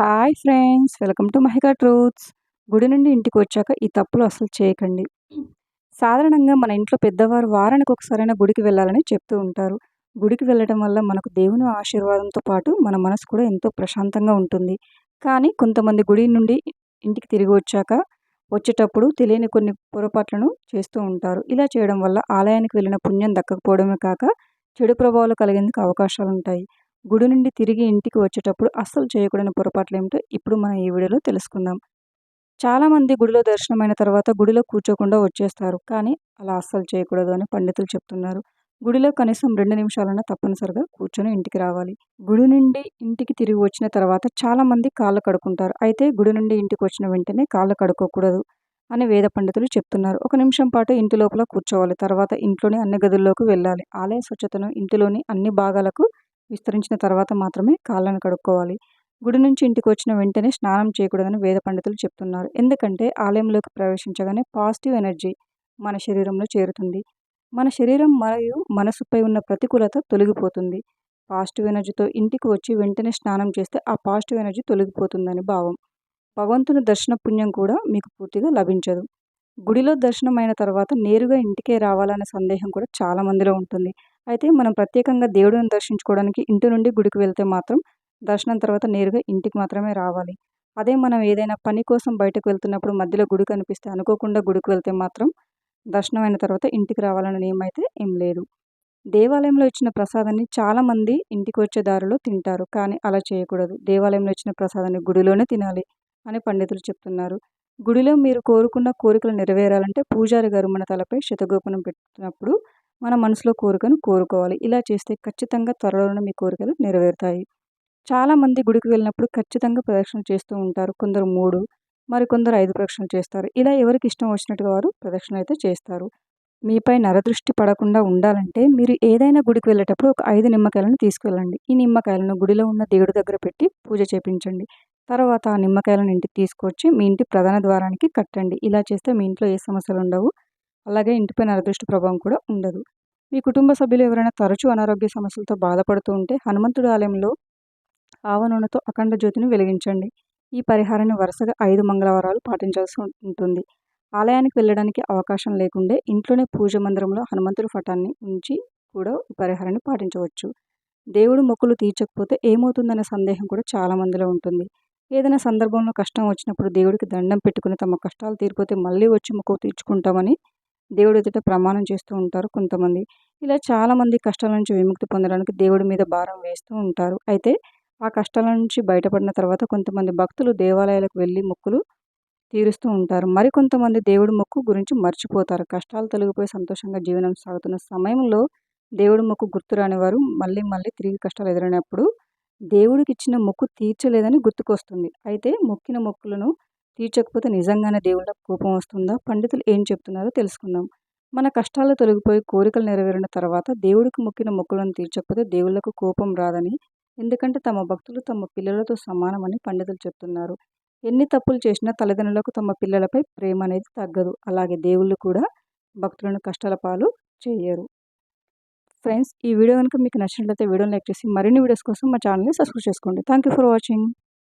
Hi friends welcome to Mahika truths. గుడి నుండి ఇంటికి వచ్చాక ఈ తప్పులు అసలు చేయకండి. సాధారణంగా మన ఇంట్లో పెద్దవారు వారానికి ఒకసారైనా గుడికి వెళ్ళాలని చెప్తూ ఉంటారు. గుడికి వెళ్ళడం వల్ల మనకు దేవుని ఆశీర్వాదంతో పాటు మన మనసు కూడా ఎంతో ప్రశాంతంగా ఉంటుంది. కానీ కొంతమంది గుడి నుండి ఇంటికి తిరిగి వచ్చాక వచ్చేటప్పుడు తెలియని కొన్ని పొరపాట్లను చేస్తూ ఉంటారు. ఇలా చేయడం వల్ల ఆలయానికి వెళ్ళిన పుణ్యం దక్కకపోవడమే కాక చెడు ప్రభావాలు కలిగేందుకు అవకాశాలు ఉంటాయి గుడి నుండి తిరిగి ఇంటికి వచ్చేటప్పుడు అస్సలు చేయకూడని పొరపాట్లు ఏమిటో ఇప్పుడు మనం ఈ వీడియోలో తెలుసుకుందాం. చాలామంది గుడిలో దర్శనమైన తర్వాత గుడిలో కూర్చోకుండా వచ్చేస్తారు కానీ అలా అస్సలు చేయకూడదు అని పండితులు చెప్తున్నారు. గుడిలో కనీసం రెండు నిమిషాలన్నా తప్పనిసరిగా కూర్చొని ఇంటికి రావాలి. గుడి నుండి ఇంటికి తిరిగి వచ్చిన తర్వాత చాలామంది కాళ్ళు కడుక్కుంటారు. అయితే గుడి నుండి ఇంటికి వచ్చిన వెంటనే కాళ్ళు కడుక్కోకూడదు అని వేద పండితులు చెప్తున్నారు. ఒక నిమిషం పాటు ఇంటి లోపల కూర్చోవాలి. తర్వాత ఇంట్లోని అన్ని గదుల్లోకి వెళ్ళాలి. ఆలయ స్వచ్ఛతను ఇంటిలోని అన్ని భాగాలకు విస్తరించిన తర్వాత మాత్రమే కాళ్ళను కడుక్కోవాలి. గుడి నుంచి ఇంటికి వచ్చిన వెంటనే స్నానం చేయకూడదని వేద పండితులు చెప్తున్నారు. ఎందుకంటే ఆలయంలోకి ప్రవేశించగానే పాజిటివ్ ఎనర్జీ మన శరీరంలో చేరుతుంది. మన శరీరం మరియు మనసుపై ఉన్న ప్రతికూలత తొలగిపోతుంది. పాజిటివ్ ఎనర్జీతో ఇంటికి వచ్చి వెంటనే స్నానం చేస్తే ఆ పాజిటివ్ ఎనర్జీ తొలగిపోతుందని భావం. భగవంతుని దర్శన పుణ్యం కూడా మీకు పూర్తిగా లభించదు. గుడిలో దర్శనం అయిన తర్వాత నేరుగా ఇంటికే రావాలనే సందేహం కూడా చాలా మందిలో ఉంటుంది. అయితే మనం ప్రత్యేకంగా దేవుడిని దర్శించుకోవడానికి ఇంటి నుండి గుడికి వెళ్తే మాత్రం దర్శనం తర్వాత నేరుగా ఇంటికి మాత్రమే రావాలి. అదే మనం ఏదైనా పని కోసం బయటకు వెళ్తున్నప్పుడు మధ్యలో గుడి కనిపిస్తే అనుకోకుండా గుడికి వెళ్తే మాత్రం దర్శనం అయిన తర్వాత ఇంటికి రావాలనే నియమం అయితే ఏం లేదు. దేవాలయంలో ఇచ్చిన ప్రసాదాన్ని చాలామంది ఇంటికి వచ్చే దారిలో తింటారు. కానీ అలా చేయకూడదు. దేవాలయంలో ఇచ్చిన ప్రసాదాన్ని గుడిలోనే తినాలి అని పండితులు చెప్తున్నారు. గుడిలో మీరు కోరుకున్న కోరికలు నెరవేరాలంటే పూజారి గారు మన తలపై శతగోపనం పెట్టినప్పుడు మన మనసులో కోరికను కోరుకోవాలి. ఇలా చేస్తే ఖచ్చితంగా త్వరలోనే మీ కోరికలు నెరవేరుతాయి. చాలామంది గుడికి వెళ్ళినప్పుడు ఖచ్చితంగా ప్రదక్షిణ చేస్తూ ఉంటారు. కొందరు మూడు మరికొందరు ఐదు ప్రదక్షిణలు చేస్తారు. ఇలా ఎవరికి ఇష్టం వచ్చినట్టుగా వారు ప్రదక్షిణ అయితే చేస్తారు. మీపై నరదృష్టి పడకుండా ఉండాలంటే మీరు ఏదైనా గుడికి వెళ్ళేటప్పుడు ఒక ఐదు నిమ్మకాయలను తీసుకువెళ్ళండి. ఈ నిమ్మకాయలను గుడిలో ఉన్న దేవుడి దగ్గర పెట్టి పూజ చేపించండి. తర్వాత ఆ నిమ్మకాయలను ఇంటికి తీసుకొచ్చి మీ ఇంటి ప్రధాన ద్వారానికి కట్టండి. ఇలా చేస్తే మీ ఇంట్లో ఏ సమస్యలు ఉండవు. అలాగే ఇంటిపై నరదృష్టి ప్రభావం కూడా ఉండదు. మీ కుటుంబ సభ్యులు ఎవరైనా తరచూ అనారోగ్య సమస్యలతో బాధపడుతూ ఉంటే హనుమంతుడి ఆలయంలో ఆవ నూనెతో అఖండ జ్యోతిని వెలిగించండి. ఈ పరిహారాన్ని వరుసగా ఐదు మంగళవారాలు పాటించాల్సి ఉంటుంది. ఆలయానికి వెళ్ళడానికి అవకాశం లేకుండే ఇంట్లోనే పూజ మందిరంలో హనుమంతుడి పటాన్ని ఉంచి కూడా ఈ పరిహారాన్ని పాటించవచ్చు. దేవుడు మొక్కులు తీర్చకపోతే ఏమవుతుందనే సందేహం కూడా చాలా మందిలో ఉంటుంది. ఏదైనా సందర్భంలో కష్టం వచ్చినప్పుడు దేవుడికి దండం పెట్టుకుని తమ కష్టాలు తీరిపోతే మళ్ళీ వచ్చి మొక్కు తీర్చుకుంటామని దేవుడి ఎదుట ప్రమాణం చేస్తూ ఉంటారు కొంతమంది. ఇలా చాలామంది కష్టాల నుంచి విముక్తి పొందడానికి దేవుడి మీద భారం వేస్తూ ఉంటారు. అయితే ఆ కష్టాల నుంచి బయటపడిన తర్వాత కొంతమంది భక్తులు దేవాలయాలకు వెళ్ళి మొక్కులు తీరుస్తూ ఉంటారు. మరికొంతమంది దేవుడి మొక్కు గురించి మర్చిపోతారు. కష్టాలు తొలగిపోయి సంతోషంగా జీవనం సాగుతున్న సమయంలో దేవుడి మొక్కు గుర్తు రానివారు మళ్ళీ మళ్ళీ తిరిగి కష్టాలు ఎదురైనప్పుడు దేవుడికి ఇచ్చిన మొక్కు తీర్చలేదని గుర్తుకొస్తుంది. అయితే మొక్కిన మొక్కులను తీర్చకపోతే నిజంగానే దేవుళ్ళకు కోపం వస్తుందా? పండితులు ఏం చెప్తున్నారో తెలుసుకుందాం. మన కష్టాలు తొలగిపోయి కోరికలు నెరవేరిన తర్వాత దేవుడికి మొక్కిన మొక్కులను తీర్చకపోతే దేవుళ్ళకు కోపం రాదని ఎందుకంటే తమ భక్తులు తమ పిల్లలతో సమానమని పండితులు చెప్తున్నారు. ఎన్ని తప్పులు చేసినా తల్లిదండ్రులకు తమ పిల్లలపై ప్రేమ అనేది తగ్గదు. అలాగే దేవుళ్ళు కూడా భక్తులను కష్టాల పాలు చేయరు. ఫ్రెండ్స్ ఈ వీడియో కనుక మీకు నచ్చినట్లయితే వీడియోని లైక్ చేసి మరిన్ని వీడియోస్ కోసం మా ఛానల్ని సబ్స్క్రైబ్ చేసుకోండి. Thank you for watching.